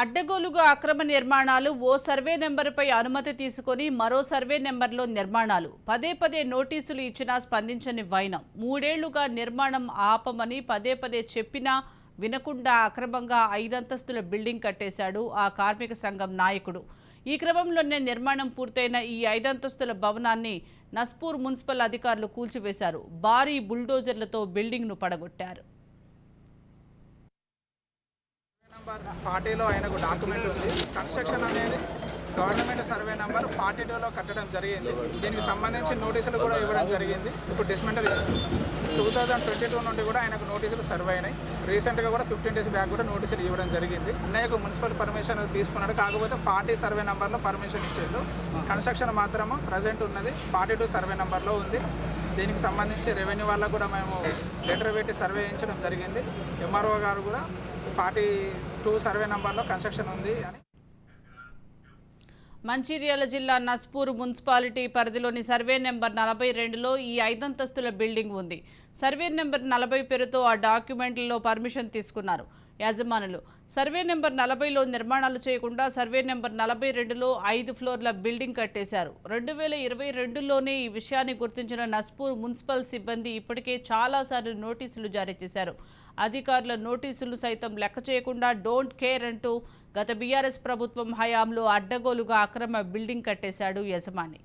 అడ్డగోలుగా అక్రమ నిర్మాణాలు ఓ సర్వే నెంబరుపై అనుమతి తీసుకొని మరో సర్వే నెంబర్లో నిర్మాణాలు. పదే పదే నోటీసులు ఇచ్చినా స్పందించని వైనం. మూడేళ్ళుగా నిర్మాణం ఆపమని పదే పదే చెప్పినా వినకుండా అక్రమంగా ఐదంతస్తుల బిల్డింగ్ కట్టేశాడు ఆ కార్మిక సంఘం నాయకుడు. ఈ క్రమంలోనే నిర్మాణం పూర్తయిన ఈ ఐదంతస్తుల భవనాన్ని నస్పూర్ మున్సిపల్ అధికారులు కూల్చివేశారు. భారీ బుల్డోజర్లతో బిల్డింగ్ను పడగొట్టారు. నెంబర్ ఫార్టీలో ఆయనకు డాక్యుమెంట్ ఉంది. కన్స్ట్రక్షన్ అనేది గవర్నమెంట్ సర్వే నెంబర్ ఫార్టీ టూలో కట్టడం జరిగింది. దీనికి సంబంధించి నోటీసులు కూడా ఇవ్వడం జరిగింది. ఇప్పుడు డిస్మెంటల్ చేస్తున్నాం టూ థౌజండ్ ట్వంటీ టూ నుండి కూడా ఆయనకు నోటీసులు సర్వ్ అయినాయి. రీసెంట్గా కూడా ఫిఫ్టీన్ డేస్ బ్యాక్ కూడా నోటీసులు ఇవ్వడం జరిగింది. అన్నయ్యకు మున్సిపల్ పర్మిషన్ తీసుకున్నాడు. కాకపోతే ఫార్టీ సర్వే నెంబర్లో పర్మిషన్ ఇచ్చిండు. కన్స్ట్రక్షన్ మాత్రము ప్రజెంట్ ఉన్నది. ఫార్టీ టూ సర్వే నెంబర్లో ఉంది. దీనికి సంబంధించి రెవెన్యూ వాళ్ళకు కూడా మేము లెటర్ పెట్టి సర్వే చేయించడం జరిగింది. ఎంఆర్ఓ గారు కూడా ఫార్టీ టూ సర్వే నెంబర్లో కన్స్ట్రక్షన్ ఉంది అని మంచిర్యాల జిల్లా నస్పూర్ మున్సిపాలిటీ పరిధిలోని సర్వే నెంబర్ నలభై రెండులో ఈ ఐదంతస్తుల బిల్డింగ్ ఉంది. సర్వే నెంబర్ నలభై పేరుతో ఆ డాక్యుమెంట్లలో పర్మిషన్ తీసుకున్నారు. యాజమానులు. సర్వే నెంబర్ నలభైలో నిర్మాణాలు చేయకుండా సర్వే నెంబర్ నలభై రెండులో ఐదు ఫ్లోర్ల బిల్డింగ్ కట్టేశారు. రెండు వేల ఇరవై రెండులోనే ఈ విషయాన్ని గుర్తించిన నస్పూర్ మున్సిపల్ సిబ్బంది ఇప్పటికే చాలాసార్లు నోటీసులు జారీ చేశారు. అధికారుల నోటీసులు సైతం లెక్క చేయకుండా డోంట్ కేర్ అంటూ గత బీఆర్ఎస్ ప్రభుత్వం హయాంలో అడ్డగోలుగా అక్రమ బిల్డింగ్ కట్టేశాడు యజమాని.